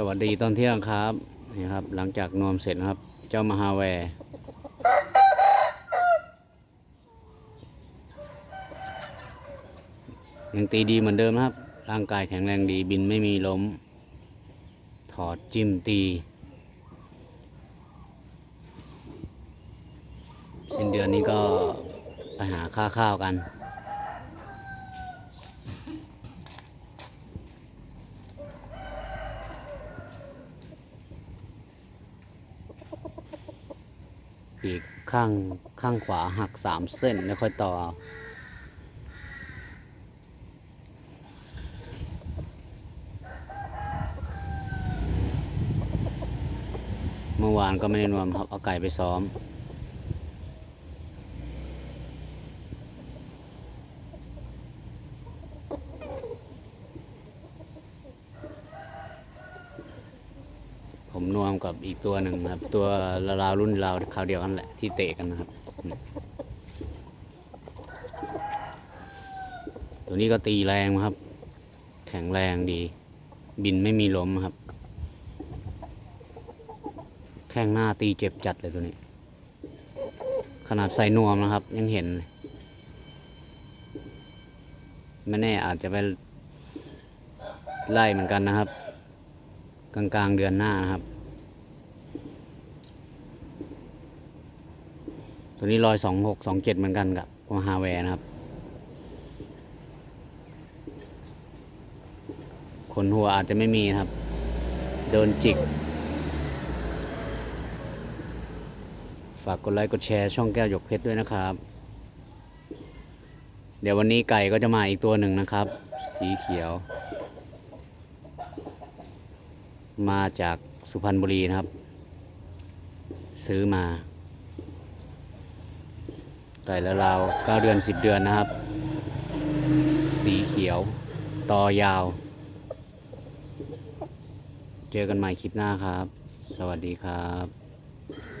สวัสดีตอนเที่ยงครับนี่ครับ หลังจากนวมเสร็จนะครับ เจ้ามหาแวร์ยังตีดีเหมือนเดิมครับ ร่างกายแข็งแรงดีบินไม่มีล้ม ถอดจิ้มตีสิ้นเดือนนี้ก็ไปหาค่าข้าวกัน ปีกข้างข้างขวาหักสามเส้นแล้วค่อยต่อเอาเมื่อวานก็ไม่ได้นวมครับเอาไก่ไปซ้อม ผมนวมกับอีกตัวหนึ่งครับ ตัวราวรุ่นราวคราวเดียวกันแหละที่เตะกันนะครับ ตัวนี้ก็ตีแรงครับ แข็งแรงดี บินไม่มีล้มครับ แข้งหน้าตีเจ็บจัดเลยตัวนี้ ขนาดใส่นวมนะครับ ยังเห็น ไม่แน่อาจจะไปไล่เหมือนกันนะครับ ลางกลางๆเดือนหน้านะครับ ตัวนี้รอยสองหกสองเจ็ดเหมือนกันกับมหาแวร์นะครับ ขนหัวอาจจะไม่มีครับ โดนจิก ฝากกดไลค์กดแชร์ช่องแก้วหยกเพชรด้วยนะครับ เดี๋ยววันนี้ไก่ก็จะมาอีกตัวหนึ่งนะครับ สีเขียว มาจากสุพรรณบุรีนะครับ ซื้อมาไก่ละราวเก้าเดือนสิบเดือนนะครับ สีเขียวต่อยาว เจอกันใหม่คลิปหน้าครับ สวัสดีครับ